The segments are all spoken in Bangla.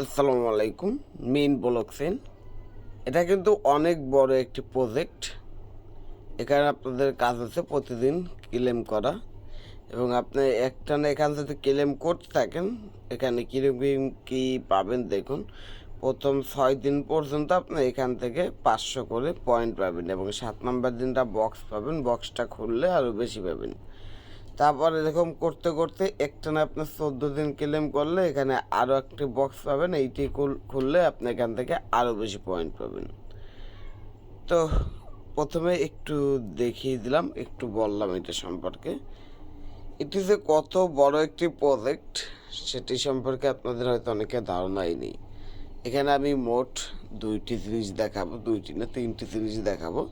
আসসালামু আলাইকুম মেইন ব্লকসেন। এটা কিন্তু অনেক বড় একটি প্রজেক্ট। এখানে আপনাদের কাজ হচ্ছে প্রতিদিন ক্লেম করা। এবং আপনি একটানা এখান থেকে ক্লেম করতে থাকেন, এখানে কীরকম কী পাবেন দেখুন। প্রথম ছয় দিন পর্যন্ত আপনি এখান থেকে পাঁচশো করে পয়েন্ট পাবেন এবং সাত নম্বর দিনটা বক্স পাবেন। বক্সটা খুললে আরও বেশি পাবেন। তারপর এরকম করতে করতে একটানা আপনার চোদ্দ দিন ক্লেম করলে এখানে আরও একটি বক্স পাবেন। এইটি খুললে আপনি এখান থেকে আরও বেশি পয়েন্ট পাবেন। তো প্রথমে একটু দেখিয়ে দিলাম, একটু বললাম এটা সম্পর্কে। এটি যে কত বড় একটি প্রজেক্ট সেটি সম্পর্কে আপনাদের হয়তো অনেকে ধারণাই নেই। এখানে আমি মোট দুইটি জিনিস দেখাবো, দুইটি না তিনটি জিনিস দেখাবো।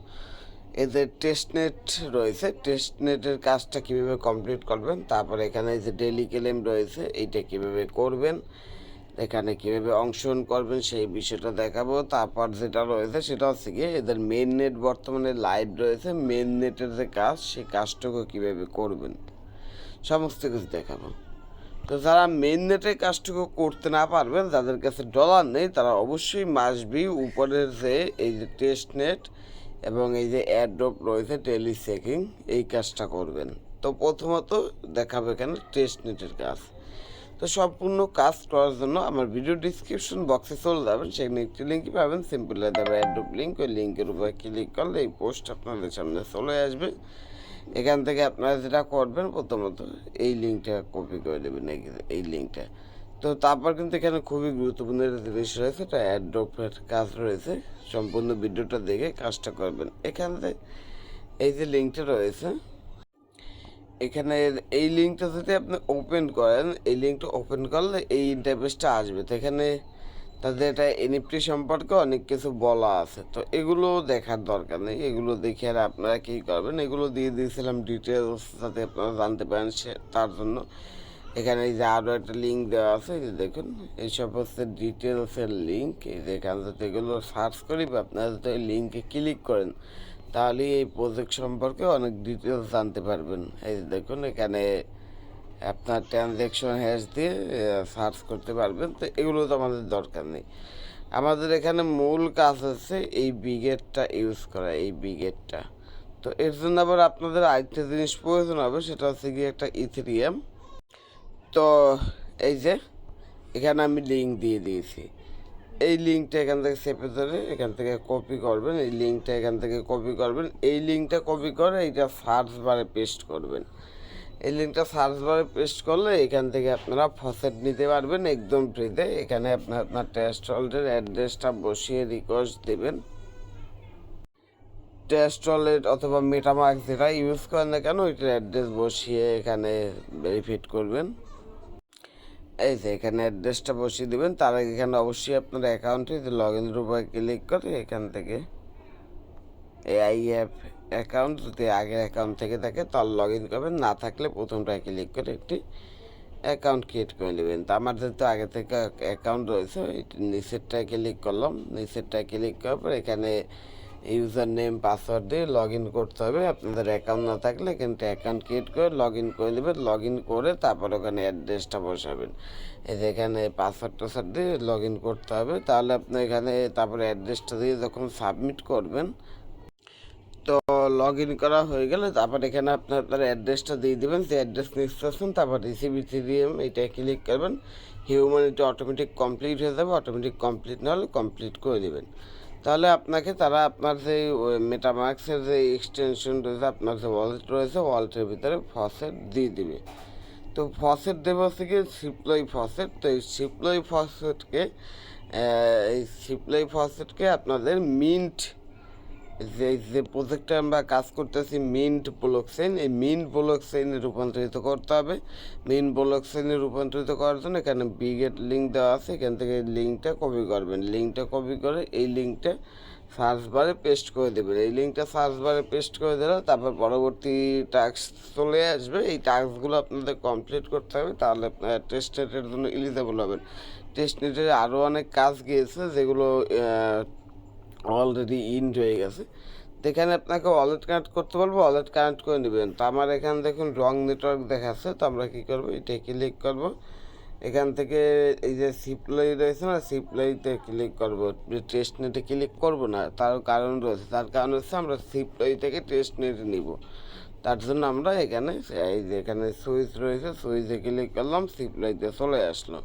এদের টেস্টনেট রয়েছে। টেস্টনেটের কাজটা কীভাবে কমপ্লিট করবেন, তারপরে এখানে যে ডেলি ক্লেম রয়েছে, এইটা কীভাবে করবেন, এখানে কীভাবে অংশগ্রহণ করবেন, সেই বিষয়টা দেখাবো। তারপর যেটা রয়েছে, সেটা হচ্ছে গিয়ে এদের মেন নেট বর্তমানে লাইভ রয়েছে। মেন নেটের যে কাজ, সেই কাজটুকু কীভাবে করবেন, সমস্ত কিছু দেখাবো। তো যারা মেন নেটের কাজটুকু করতে না পারবেন, যাদের কাছে ডলার নেই, তারা অবশ্যই মাসবি উপরের যে এই যে টেস্ট নেট এবং এই যে অ্যাড্রপ রয়েছে টেলি চেকিং এই কাজটা করবেন। তো প্রথমত দেখাবে এখানে টেস্ট নেটের কাজ। তো সম্পূর্ণ কাজ করার জন্য আমার ভিডিও ডিসক্রিপশন বক্সে চলে যাবেন। সেখানে একটি লিঙ্কই পাবেন। সিম্পল দেবে অ্যাড্রপ লিঙ্ক ওই লিঙ্কের উপরে ক্লিক করলে এই পোস্ট আপনাদের সামনে চলে আসবে। এখান থেকে আপনারা যেটা করবেন, প্রথমত এই লিঙ্কটা কপি করে দেবেন এই লিঙ্কটা তো তারপর কিন্তু এখানে খুবই গুরুত্বপূর্ণ একটা জিনিস রয়েছে, এটা অ্যাড্রপের কাজ রয়েছে। সম্পূর্ণ ভিডিওটা দেখে কাজটা করবেন। এখান এই যে লিঙ্কটা রয়েছে, এখানে এই লিঙ্কটা যদি আপনি ওপেন করেন, এই লিঙ্কটা ওপেন করলে এই ইন্টারফেসটা আসবে। তো এখানে তাদের এটা এনএফটি সম্পর্কে অনেক কিছু বলা আছে। তো এগুলো দেখার দরকার নেই। এগুলো দেখে আর আপনারা কী করবেন? এগুলো দিয়ে দিয়েছিলাম ডিটেলস যাতে আপনারা জানতে পারেন সে তার জন্য। এখানে এই যে আরও একটা লিঙ্ক দেওয়া আছে, এই যে দেখুন এইসব হচ্ছে ডিটেলসের লিঙ্ক এই যে এখান থেকে এগুলো সার্চ করি বা আপনারা যদি এই লিঙ্কে ক্লিক করেন, তাহলে এই প্রজেক্ট সম্পর্কে অনেক ডিটেলস জানতে পারবেন। এই যে দেখুন, এখানে আপনার ট্রানজ্যাকশন হ্যাশ দিয়ে সার্চ করতে পারবেন, তো এগুলো তো আমাদের দরকার নেই। আমাদের এখানে মূল কাজ হচ্ছে এই বিগেটটা ইউজ করা, এই বিগেটটা। তো এর জন্য আবার আপনাদের আরেকটা জিনিস প্রয়োজন হবে, সেটা হচ্ছে গিয়ে একটা ইথেরিয়াম তো এই যে, এখানে আমি লিঙ্ক দিয়ে দিয়েছি। এই লিঙ্কটা এখান থেকে চেপে ধরে এখান থেকে কপি করবেন, এই লিঙ্কটা এখান থেকে কপি করবেন। এই লিঙ্কটা কপি করে এইটা সার্চ বারে পেস্ট করবেন। এই লিঙ্কটা সার্চ বারে পেস্ট করলে এখান থেকে আপনারা ফসেট নিতে পারবেন একদম ফ্রিতে এখানে আপনার আপনার টেস্ট হল্ডের অ্যাড্রেসটা বসিয়ে রিকোয়েস্ট দেবেন। টেস্ট ওয়ালেট অথবা মেটামার্ক যেটা ইউজ করেন না কেন, ওইটার অ্যাড্রেস বসিয়ে এখানে ভেরিফিট করবেন। এই যে এখানে অ্যাড্রেসটা বসিয়ে দেবেন, তার আগে এখানে অবশ্যই আপনার অ্যাকাউন্টে লগ ইন উপরে ক্লিক করে এখান থেকে এআই অ্যাপ অ্যাকাউন্ট যদি আগের অ্যাকাউন্ট থেকে থাকে, তাহলে লগ ইন করবেন, না থাকলে প্রথমটায় ক্লিক করে একটি অ্যাকাউন্ট ক্রিয়েট করে নেবেন। তো আমার যেহেতু আগে থেকে অ্যাকাউন্ট রয়েছে নিচেরটায় ক্লিক করলাম, নিচেরটায় ক্লিক করার পর এখানে ইউজার নেম পাসওয়ার্ড দিয়ে লগ ইন করতে হবে। আপনাদের অ্যাকাউন্ট না থাকলে কিন্তু অ্যাকাউন্ট ক্রিয়েট করে লগ ইন করে নেবেন লগ ইন করে তারপর ওখানে অ্যাড্রেসটা বসাবেন। এই যে এখানে পাসওয়ার্ড টাসওয়ার্ড দিয়ে লগ ইন করতে হবে। তাহলে আপনি এখানে তারপরে অ্যাড্রেসটা দিয়ে যখন সাবমিট করবেন, তো লগ ইন করা হয়ে গেলে তারপর এখানে আপনার অ্যাড্রেসটা দিয়ে দেবেন। সেই অ্যাড্রেস নিতে আসুন তারপর রিসিভি থ্রিএম এটা ক্লিক করবেন। হিউম্যানিটি অটোমেটিক কমপ্লিট হয়ে যাবে। অটোমেটিক কমপ্লিট না হলে কমপ্লিট করে দেবেন। তাহলে আপনাকে তারা আপনার সেই মেটামার্ক্সের যে এক্সটেনশন রয়েছে, আপনার যে ওয়ালেট রয়েছে ওয়ালেটের ভিতরে ফসেট দিয়ে দিবে। তো ফসেট দেবে হচ্ছে কি সিপ্লই ফসেট তো এই সিপ্লাই ফসেটকে এই সিপ্লাই ফসেটকে আপনাদের মিন্ট যে যে প্রজেক্টে আমরা কাজ করতেছি মিন্ট ব্লক চেইন এই মিন্ট ব্লক চেইনে রূপান্তরিত করতে হবে। মিন্ট ব্লক চেইনে রূপান্তরিত করার জন্য এখানে বিগেট লিঙ্ক দেওয়া আছে। এখান থেকে লিঙ্কটা কপি করবেন। লিঙ্কটা কপি করে এই লিঙ্কটা সার্চ বারে পেস্ট করে দেবেন। এই লিঙ্কটা সার্চ বারে পেস্ট করে দিলে তারপর পরবর্তী টাস্ক চলে আসবে। এই টাস্কগুলো আপনাদের কমপ্লিট করতে হবে। তাহলে আপনার টেস্ট নেটের জন্য এলিজেবল হবেন। টেস্ট নেটের আরও অনেক কাজ গিয়েছে, যেগুলো অলরেডি ইন্ড হয়ে গেছে। তো এখানে আপনাকে ওয়ালেট কানেক্ট করতে বলব ওয়ালেট কানেক্ট করে নেবেন। তো আমার এখানে দেখুন রং নেটওয়ার্ক দেখাচ্ছে, তো আমরা কী করব? এটা ক্লিক করব। এখান থেকে এই যে সিপ্লাই রয়েছে না সিপ্লাইতে ক্লিক করব। টেস্ট নেটে ক্লিক করব না, তার কারণ রয়েছে। তার কারণ হচ্ছে আমরা সিপ্লাই থেকে টেস্ট নেটে নিব। তার জন্য আমরা এখানে, এই যে এখানে সুইচ রয়েছে সুইচে ক্লিক করলাম সিপ্লাইতে চলে আসলো।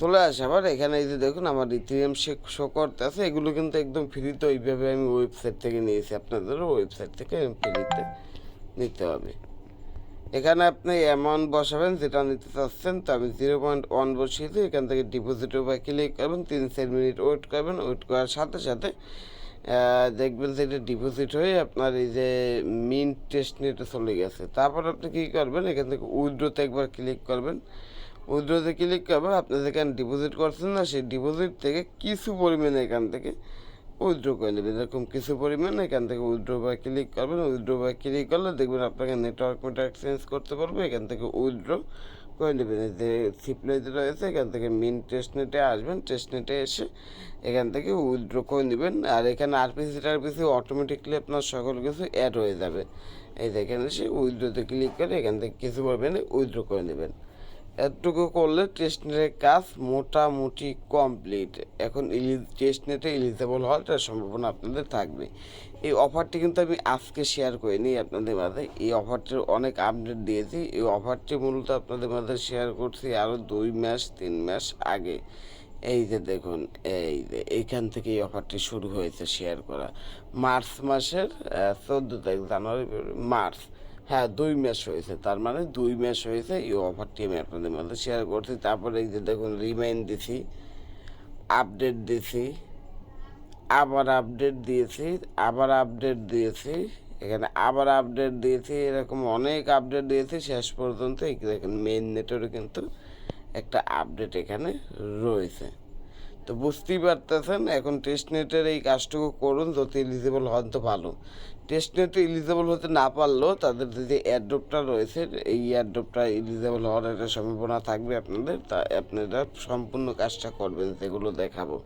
চলে আসে। আবার এখানে এই যে দেখুন, আমার ইথিরিয়াম শো করতে আছে এগুলো কিন্তু একদম ফ্রিতে ওইভাবে আমি ওয়েবসাইট থেকে নিয়েছি। আপনাদেরও ওয়েবসাইট থেকে ফ্রিতে নিতে হবে। এখানে আপনি অ্যামাউন্ট বসাবেন, যেটা নিতে চাচ্ছেন, তো আমি জিরো পয়েন্ট ওয়ান বসিয়ে বসিয়েছি এখান থেকে ডিপোজিট উপরে ক্লিক করবেন, তিন চার মিনিট ওয়েট করবেন। ওয়েট করার সাথে সাথে দেখবেন যে এটা ডিপোজিট হয়ে আপনার এই যে মিন টেস্ট নেটে চলে গেছে। তারপর আপনি কী করবেন, এখান থেকে উইড্রোতে একবার ক্লিক করবেন। উইড্রোতে ক্লিক করবেন আপনি যেখানে ডিপোজিট করছেন না, সেই ডিপোজিট থেকে কিছু পরিমাণে এখান থেকে উইথড্র করে নেবেন। এরকম কিছু পরিমাণ এখান থেকে উইথড্র বা ক্লিক করবেন। উইথড্র বা ক্লিক করলে দেখবেন আপনাকে নেটওয়ার্ক মেটওয়ার্ক চেঞ্জ করতে পারবে এখান থেকে উইথড্র করে নেবেন। যে সিপ্লাইতে রয়েছে, এখান থেকে মিন টেস্ট নেটে আসবেন। টেস্ট নেটে এসে এখান থেকে উইথড্র করে নেবেন। আর এখানে আরপিসি টারপিসি অটোমেটিকলি আপনার সকল কিছু অ্যাড হয়ে যাবে। এই যে এখানে এসে উইথড্রোতে ক্লিক করে এখান থেকে কিছু পরিমাণে উইথড্র করে নেবেন। এতটুকু করলে টেস্ট নেটের কাজ মোটামুটি কমপ্লিট। এখন ইলি টেস্ট নেটে এলিজেবল হওয়ার সম্ভাবনা আপনাদের থাকবে। এই অফারটি কিন্তু আমি আজকে শেয়ার করিনি আপনাদের মাঝে। এই অফারটির অনেক আপডেট দিয়েছি। এই অফারটি মূলত আপনাদের মাঝে শেয়ার করছি আরও দুই মাস, তিন মাস আগে। এই যে দেখুন, এই যে এইখান থেকে এই অফারটি শুরু হয়েছে শেয়ার করা। মার্চ মাসের চোদ্দ তারিখ, জানুয়ারি মার্চ। হ্যাঁ দুই ম্যাচ হয়েছে। তার মানে দুই ম্যাচ হয়েছে, এই অফারটি আমি আপনাদের মধ্যে শেয়ার করছি। তারপরে এই যে দেখুন রিমাইন্ড দিছি আপডেট দিছি, আবার আপডেট দিয়েছি, আবার আপডেট দিয়েছি, এখানে আবার আপডেট দিয়েছি, এরকম অনেক আপডেট দিয়েছি। শেষ পর্যন্ত দেখেন মেইন নেটওয়ার্কে কিন্তু একটা আপডেট এখানে রয়েছে। তো বুঝতেই পারতেছেন, এখন টেস্ট নেটের এই কাজটুকু করুন, যদি এলিজিবল হন তো ভালো। টেস্ট নেটে এলিজিবল হতে না পারলেও তাদের যে অ্যাড্রপটা রয়েছে, এই অ্যাড্রপটা এলিজিবল হওয়ার একটা সম্ভাবনা থাকবে আপনাদের, তা আপনারা সম্পূর্ণ কাজটা করবেন, সেগুলো দেখাবো।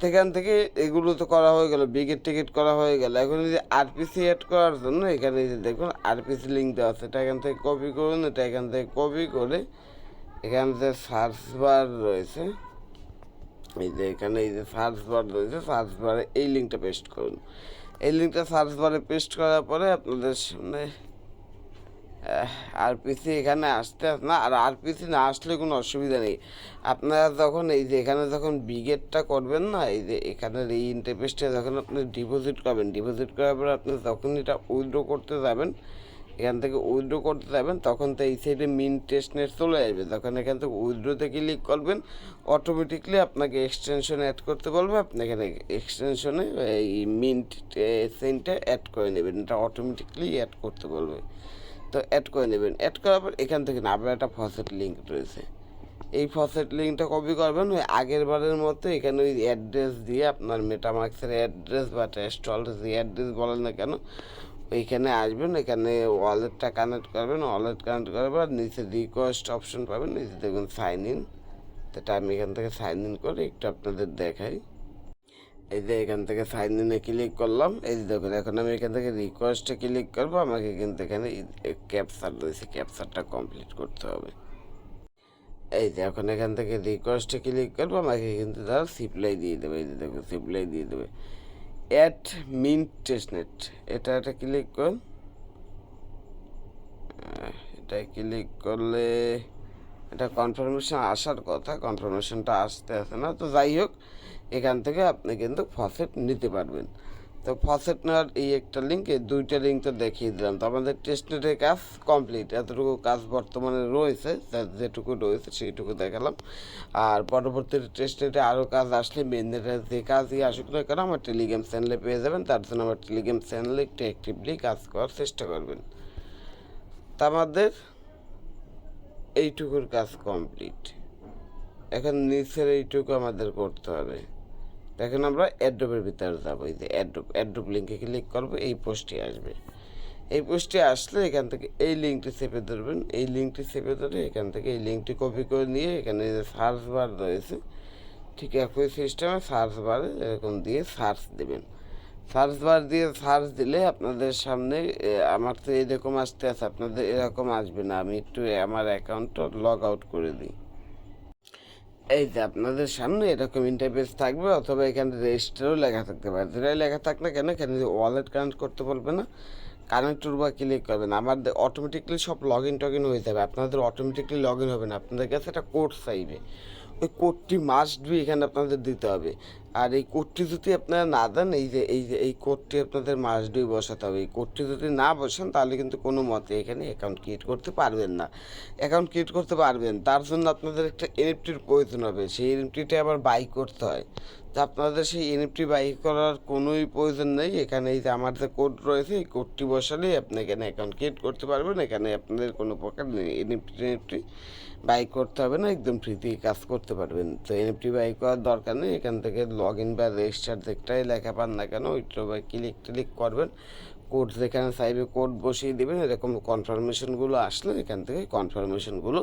সেখান থেকে এগুলো তো করা হয়ে গেল, বিগেট টিকিট করা হয়ে গেল। এখন যে আরপিসি অ্যাড করার জন্য এখানে যে দেখুন আরপিসি লিঙ্ক দেওয়া আছে, এটা এখান থেকে কপি করুন, এটা এখান থেকে কপি করে এখানে যে সার্চ বার রয়েছে, এই যে এখানে এই যে সার্চ বার রয়েছে সার্চ বারে এই লিঙ্কটা পেস্ট করুন। এই লিঙ্কটা সার্চ বারে পেস্ট করার পরে আপনাদের সামনে আরপিসি এখানে আসতে না, আর আরপিসি না আসলে কোনো অসুবিধা নেই। আপনারা যখন এই যে এখানে যখন বিগেটটা করবেন না, এই যে এখানের এই ইন্টারপেস্টে যখন আপনি ডিপোজিট করবেন ডিপোজিট করার পরে আপনি যখন এটা উইথড্র করতে যাবেন এখান থেকে উইড্রো করতে যাবেন, তখন তো এই সাইডে মিন টেস্ট নেট চলে আসবে। তখন এখান থেকে উইথড্রোতে ক্লিক করবেন অটোমেটিকলি আপনাকে এক্সটেনশন অ্যাড করতে বলবে, আপনি এখানে এক্সটেনশনে এই মিন্ট সেন্টটা অ্যাড করে নেবেন। এটা অটোমেটিকলি অ্যাড করতে বলবে। তো অ্যাড করে নেবেন। অ্যাড করার পর এখান থেকে না আবার একটা ফসেট লিঙ্ক রয়েছে। এই ফসেট লিঙ্কটা কপি করবেন, ওই আগের বারের মতো এখানে ওই অ্যাড্রেস দিয়ে আপনার মেটামার্ক্সের অ্যাড্রেস বা টেস্টল যে অ্যাড্রেস বলেন না কেন ওইখানে আসবেন, এখানে ওয়ালেটটা কানেক্ট করবেন ওয়ালেট কানেক্ট পর নিচে রিকোয়েস্ট অপশন পাবেন, নিচে দেখুন সাইন ইন সেটা আমি এখান থেকে সাইন ইন করে একটু আপনাদের দেখাই। এই যে এখান থেকে সাইন ইনে ক্লিক করলাম, এই যে দেখুন, এখন আমি এখান থেকে রিকোয়েস্টে ক্লিক করব, আমাকে কিন্তু এখানে ক্যাপচার রয়েছে ক্যাপচারটা কমপ্লিট করতে হবে। এই যে এখন এখান থেকে রিকোয়েস্টে ক্লিক করব, আমাকে কিন্তু তারা সিপ্লাই দিয়ে দেবে, এই যে দেখুন সিপ্লাই দিয়ে দেবে। অ্যাট মিন টেস্টনেট এটা একটা ক্লিক করুন। আহ, এটা ক্লিক করলে এটা কনফার্মেশন আসার কথা কনফার্মেশনটা আসতে আসে না। তো যাই হোক এখান থেকে আপনি কিন্তু ফসেট নিতে পারবেন। তো ফসেট নেওয়ার এই একটা লিঙ্ক দুইটা লিঙ্ক তো দেখিয়ে দিলাম। তো আমাদের টেস্টনেটের কাজ কমপ্লিট এতটুকু কাজ বর্তমানে রয়েছে যেটুকু রয়েছে সেইটুকু দেখালাম। আর পরবর্তী টেস্টনেটে আরও কাজ আসলে মেন নেটের যে কাজই আসুক না কেন, আমার টেলিগ্রাম চ্যানেলে পেয়ে যাবেন। তার জন্য আমার টেলিগ্রাম চ্যানেলে একটু অ্যাক্টিভলি কাজ করার চেষ্টা করবেন। তা আমাদের এইটুকুর কাজ কমপ্লিট এখন নিচের এইটুকু আমাদের করতে হবে। এখন আমরা অ্যাড্রপের ভিতরে যাব, এই যে অ্যাড্রপ অ্যাড্রপ লিঙ্কে ক্লিক করব, এই পোস্টে আসবে। এই পোস্টে আসলে এখান থেকে এই লিঙ্কটি চেপে ধরবেন, এই লিঙ্কটি চেপে ধরে এখান থেকে এই লিঙ্কটি কপি করে নিয়ে এখানে যে সার্চ বার রয়েছে, ঠিক একই সিস্টেমে সার্চ বারে এরকম দিয়ে সার্চ দেবেন। সার্চ বার দিয়ে সার্চ দিলে আপনাদের সামনে আমার তো এরকম আসতে আছে, আপনাদের এরকম আসবে না, আমি একটু আমার অ্যাকাউন্টটা লগ আউট করে দিই। এই যে আপনাদের সামনে এরকম ইন্টারফেস থাকবে, অথবা এখানে রেজিস্টারও লেখা থাকতে পারে। যেটাই লেখা থাক না কেন, এখানে ওয়ালেট কানেক্ট করতে বলবে না কানেক্টর বা ক্লিক করবেন আমার অটোমেটিকলি সব লগ ইন টগ ইন হয়ে যাবে। আপনাদের অটোমেটিকলি লগ ইন হবে না। আপনাদের কাছে একটা কোড চাইবে। ওই কোডটি মাস্ট বি এখানে আপনাদের দিতে হবে। আর এই কোডটি যদি আপনারা না দেন, এই যে এই যে, এই কোডটি আপনাদের মাস্ট বি বসাতে হবে। এই কোডটি যদি না বসান, তাহলে কিন্তু কোনো মতে এখানে অ্যাকাউন্ট ক্রিয়েট করতে পারবেন না। অ্যাকাউন্ট ক্রিয়েট করতে পারবেন, তার জন্য আপনাদের একটা এনএফটির প্রয়োজন হবে। সেই এনএফটিটা আবার বাই করতে হয়। তো আপনাদের সেই এনএফটি বাই করার কোনোই প্রয়োজন নেই। এখানে এই যে, আমার যে কোড রয়েছে, এই কোডটি বসালেই আপনি এখানে অ্যাকাউন্ট ক্রিয়েট করতে পারবেন। এখানে আপনাদের কোনো প্রকার এনএফটি এনএফটি বাই করতে হবে না, একদম ফ্রিতে কাজ করতে পারবেন। তো এনএফটি বাই করার দরকার নেই, এখান থেকে লগ ইন বা রেজিস্টার যেটাই লেখা পান না কেন ওইটা বা ক্লিক টিলিক করবেন। কোড যেখানে চাইবে কোড বসিয়ে দেবেন, এরকম কনফার্মেশনগুলো আসলে এখান থেকে কনফার্মেশনগুলো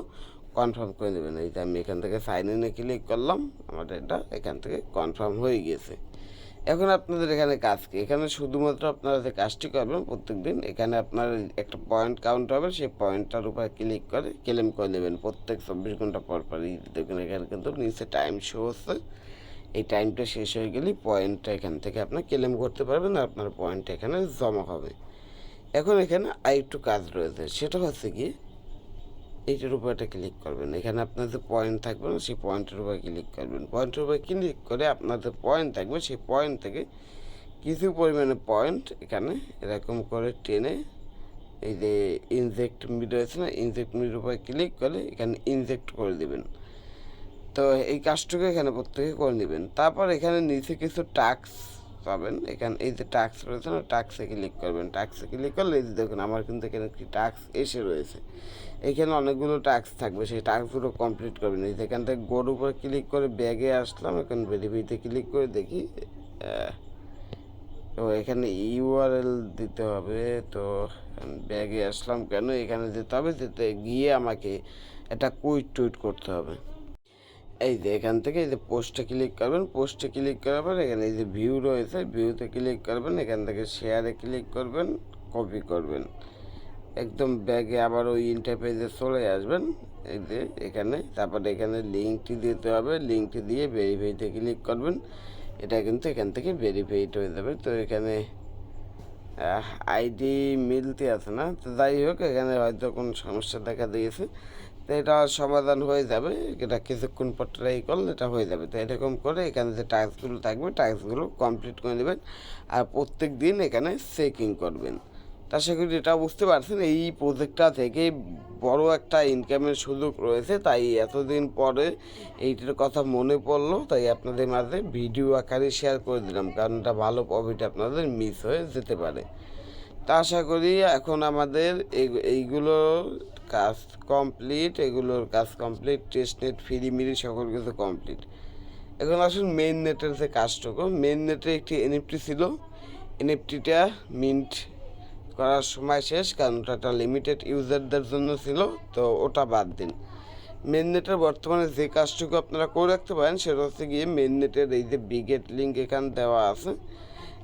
কনফার্ম করে দেবেন এই যে আমি এখান থেকে সাইন ইনে ক্লিক করলাম, আমার এটা এখান থেকে কনফার্ম হয়ে গিয়েছে। এখন আপনাদের এখানে কাজ কি? এখানে শুধুমাত্র আপনারা যে কাজটি করবেন প্রত্যেক দিন এখানে আপনার একটা পয়েন্ট কাউন্ট হবে, সেই পয়েন্টটার উপর ক্লিক করে ক্লেম করে নেবেন। প্রত্যেক চব্বিশ ঘণ্টা পর পর দেখুন, এখানে কিন্তু নিচে টাইম শো হচ্ছে এই টাইমটা শেষ হয়ে গেলেই পয়েন্টটা এখান থেকে আপনার ক্লেম করতে পারবেন আর আপনার পয়েন্ট এখানে জমা হবে। এখন এখানে আরেকটু কাজ রয়েছে, সেটা হচ্ছে কি এইটার উপর একটা ক্লিক করবেন। এখানে আপনার যে পয়েন্ট থাকবে সেই পয়েন্টের উপর ক্লিক করবেন। পয়েন্টের উপর ক্লিক করে আপনাদের পয়েন্ট থাকবে, সেই পয়েন্ট থেকে কিছু পরিমাণে পয়েন্ট এখানে এরকম করে টেনে এই যে ইনজেক্ট মিড রয়েছে না ইনজেক্ট মিডের উপর ক্লিক করে এখানে ইনজেক্ট করে দেবেন। তো এই কাজটুকু এখানে প্রত্যেকে করে নেবেন। তারপর এখানে নিচে কিছু টাক্স পাবেন। এখানে এই যে টাক্স রয়েছে না টাক্সে ক্লিক করবেন। টাক্সে ক্লিক করলে এই যে দেখুন, আমার কিন্তু এখানে একটি টাক্স এসে রয়েছে। এখানে অনেকগুলো টাক্স থাকবে, সেই টাক্সগুলো কমপ্লিট করবেন এখান থেকে গোর উপরে ক্লিক করে ব্যাগে আসলাম, এখন ভেরিফাইতে ক্লিক করে দেখি তো এখানে ইউআরএল দিতে হবে, তো ব্যাগে আসলাম কেন? এখানে যেতে হবে, যেতে গিয়ে আমাকে একটা কুইট টুইট করতে হবে। এই যে এখান থেকে এই যে পোস্টে ক্লিক করবেন পোস্টে ক্লিক করার পর এখানে এই যে ভিউ রয়েছে ভিউতে ক্লিক করবেন, এখান থেকে শেয়ারে ক্লিক করবেন কপি করবেন। একদম ব্যাগে আবার ওই ইন্টারপেজে চলে আসবেন। এখানে, তারপরে এখানে লিঙ্কটি দিতে হবে। লিঙ্কটি দিয়ে ভেরিফাইতে ক্লিক করবেন। এটা কিন্তু এখান থেকে ভেরিফাইড হয়ে যাবে। তো এখানে আইডি মিলতে আছে না? তো যাই হোক, এখানে হয়তো কোনো সমস্যা দেখা দিয়েছে। তো এটা সমাধান হয়ে যাবে। এটা কিছুক্ষণ পর ট্রাই করলে এটা হয়ে যাবে। তো এরকম করে এখানে যে টাস্কগুলো থাকবে টাস্কগুলো কমপ্লিট করে নেবেন। আর প্রত্যেক দিন এখানে চেকিং করবেন। তা করি এটা বুঝতে পারছেন, এই প্রজেক্টটা থেকে বড় একটা ইনকামের সুযোগ রয়েছে, তাই এতদিন পরে এইটার কথা মনে পড়ল, তাই আপনাদের মাঝে ভিডিও আকারে শেয়ার করে দিলাম, কারণ এটা ভালো প্রফিট আপনাদের মিস হয়ে যেতে পারে। তা আশা করি এখন আমাদের এই- এইগুলো কাজ কমপ্লিট এগুলোর কাজ কমপ্লিট টেস্ট নেট ফ্রি মিরি সকল কিছু কমপ্লিট এখন আসুন মেইন নেটের যে কাজটুকু মেইন নেটে একটি এনএফটি ছিল এনএফটিটা মিন্ট করার সময় শেষ, কারণ ওটা একটা লিমিটেড ইউজারদের জন্য ছিল, তো ওটা বাদ দিন। মেন নেটের বর্তমানে যে কাজটুকু আপনারা করে রাখতে পারেন, সেটা হচ্ছে গিয়ে মেন নেটের এই যে বিগেট লিঙ্ক এখান দেওয়া আছে,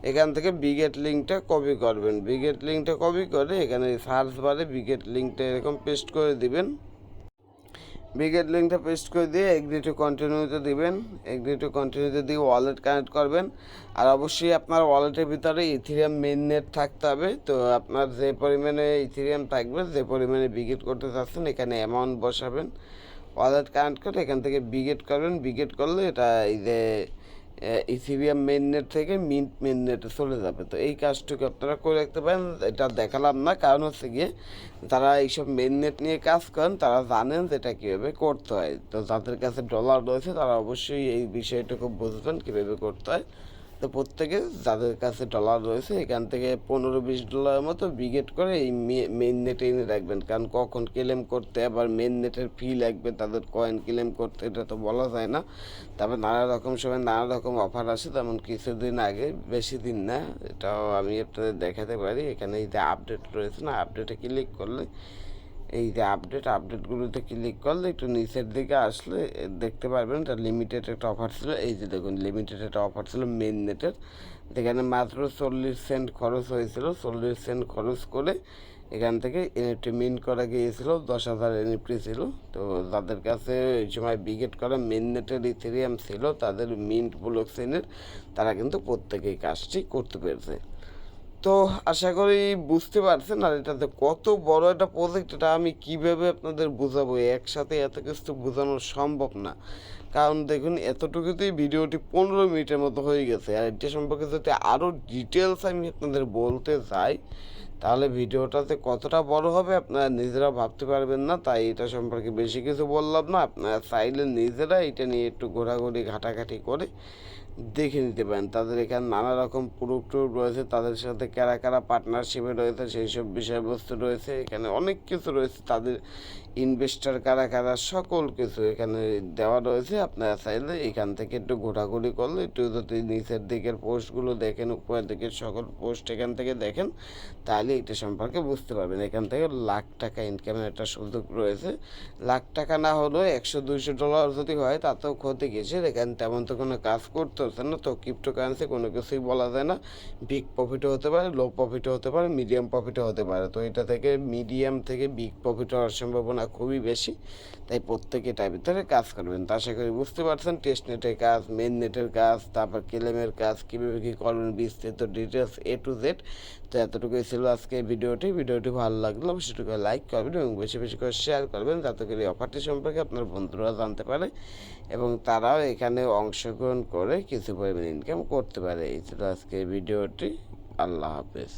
এখান থেকে বিগেট লিঙ্কটা কপি করবেন। বিগেট লিঙ্কটা কপি করে এখানে সার্চ বারে বিগেট লিঙ্কটা এরকম পেস্ট করে দিবেন। বিগেট লিঙ্কটা পেস্ট করে দিয়ে এগ্রি টু কন্টিনিউতে দিবেন। টু কন্টিনিউতে দিয়ে ওয়ালেট কানেক্ট করবেন। আর অবশ্যই আপনার ওয়ালেটের ভিতরে ইথিরিয়াম মেন নেট থাকতে হবে। তো আপনার যে পরিমাণে ইথিরিয়াম থাকবে, যে পরিমাণে বিগেট করতে চাচ্ছেন, এখানে অ্যামাউন্ট বসাবেন। ওয়ালেট কানেক্ট করে এখান থেকে বিগেট করবেন। বিগেট করলে এটা এই যে ইথিরিয়াম মেন নেট থেকে মিন্ট মেন নেটে চলে যাবে। তো এই কাজটুকু আপনারা করে রাখতে পারেন, এটা দেখালাম না। কারণ হচ্ছে গিয়ে যারা এইসব মেন নেট নিয়ে কাজ করেন, তারা জানেন যে এটা কীভাবে করতে হয়। তো যাদের কাছে ডলার রয়েছে, তারা অবশ্যই এই বিষয়টুকু বুঝবেন কীভাবে করতে হয়। তো প্রত্যেকে যাদের কাছে ডলার রয়েছে, এখান থেকে পনেরো বিশ ডলারের মতো বিগেট করে এই মেন নেটে এনে রাখবেন। কারণ কখন ক্লেম করতে, আবার মেন নেটের ফি লাগবে, তাদের কয়েন ক্লেম করতে, এটা তো বলা যায় না। তারপর নানা রকম সময় নানা রকম অফার আসে, তেমন কিছুদিন আগে, বেশি দিন না, এটাও আমি আপনাদের দেখাতে পারি। এখানে এই যে আপডেট রয়েছে না আপডেটে ক্লিক করলে এই যে আপডেট আপডেটগুলোতে ক্লিক করলে একটু নিচের দিকে আসলে দেখতে পারবেন এটা লিমিটেড একটা অফার ছিল। এই যে দেখুন লিমিটেড একটা অফার ছিল মেন নেটের যেখানে মাত্র চল্লিশ সেন্ট খরচ হয়েছিল। চল্লিশ সেন্ট খরচ করে এখান থেকে এনএফটি মিন্ট করা গিয়েছিল, দশ হাজার এনএফটি ছিল। তো যাদের কাছে ওই সময় বিগেট করা মেন নেটের ইথেরিয়াম ছিল, তাদের মিন্ট ব্লক চেনের তারা কিন্তু প্রত্যেকেই কাজটি করতে পেরেছে। তো আশা করি বুঝতে পারছেন আর এটাতে কত বড় একটা প্রজেক্ট এটা আমি কীভাবে আপনাদের বোঝাবো? একসাথে এত কিছু বোঝানো সম্ভব না। কারণ দেখুন, এতটুকুতেই ভিডিওটি পনেরো মিনিটের মতো হয়ে গেছে। আর এটা সম্পর্কে যদি আরও ডিটেলস আমি আপনাদের বলতে চাই তাহলে ভিডিওটাতে কতটা বড় হবে আপনারা নিজেরা ভাবতে পারবেন না। তাই এটা সম্পর্কে বেশি কিছু বললাম না। আপনারা চাইলে নিজেরা এটা নিয়ে একটু ঘোরাঘুরি, ঘাটাঘাটি করে দেখে নিতে পারেন। তাদের এখানে নানা রকম টুপ রয়েছে। তাদের সাথে কারা কারা পার্টনারশিপে রয়েছে, সেই সব বিষয়বস্তু রয়েছে। এখানে অনেক কিছু রয়েছে। তাদের ইনভেস্টার কারা কারা, সকল কিছু এখানে দেওয়া রয়েছে। আপনারা চাইলে এখান থেকে একটু ঘোরাঘুরি করলে, একটু যদি নিচের দিকের পোস্টগুলো দেখেন, উপরের দিকের সকল পোস্ট এখান থেকে দেখেন, তাহলে এটা সম্পর্কে বুঝতে পারবেন। এখান থেকে লাখ টাকা ইনকামের একটা সুযোগ রয়েছে। লাখ টাকা না হলেও একশো, দুইশো ডলার যদি হয়, তাতেও ক্ষতি গেছে এখানে তেমন তো কোনো কাজ করতে হচ্ছে না তো ক্রিপ্টো কারেন্সি কোনো কিছুই বলা যায় না। বিগ প্রফিটও হতে পারে লো প্রফিটও হতে পারে মিডিয়াম প্রফিটও হতে পারে। তো এটা থেকে মিডিয়াম থেকে বিগ প্রফিট হওয়ার সম্ভাবনা খুবই বেশি, তাই প্রত্যেকে এটার ভিতরে কাজ করবেন। তো আশা করি বুঝতে পারছেন টেস্ট নেটের কাজ মেন নেটের কাজ, তারপর কেলেমের কাজ, কীভাবে কী করবেন, বিস্তারিত ডিটেলস এ টু জেড তো এতটুকুই ছিল আজকে ভিডিওটি। ভিডিওটি ভালো লাগল সেটুকু লাইক করবেন এবং বেশি বেশি করে শেয়ার করবেন, যাতে করে অফারটি সম্পর্কে আপনার বন্ধুরা জানতে পারে এবং তারাও এখানে অংশগ্রহণ করে কিছু পরিমাণ ইনকাম করতে পারে এই ছিল আজকে ভিডিওটি? আল্লাহ হাফেজ।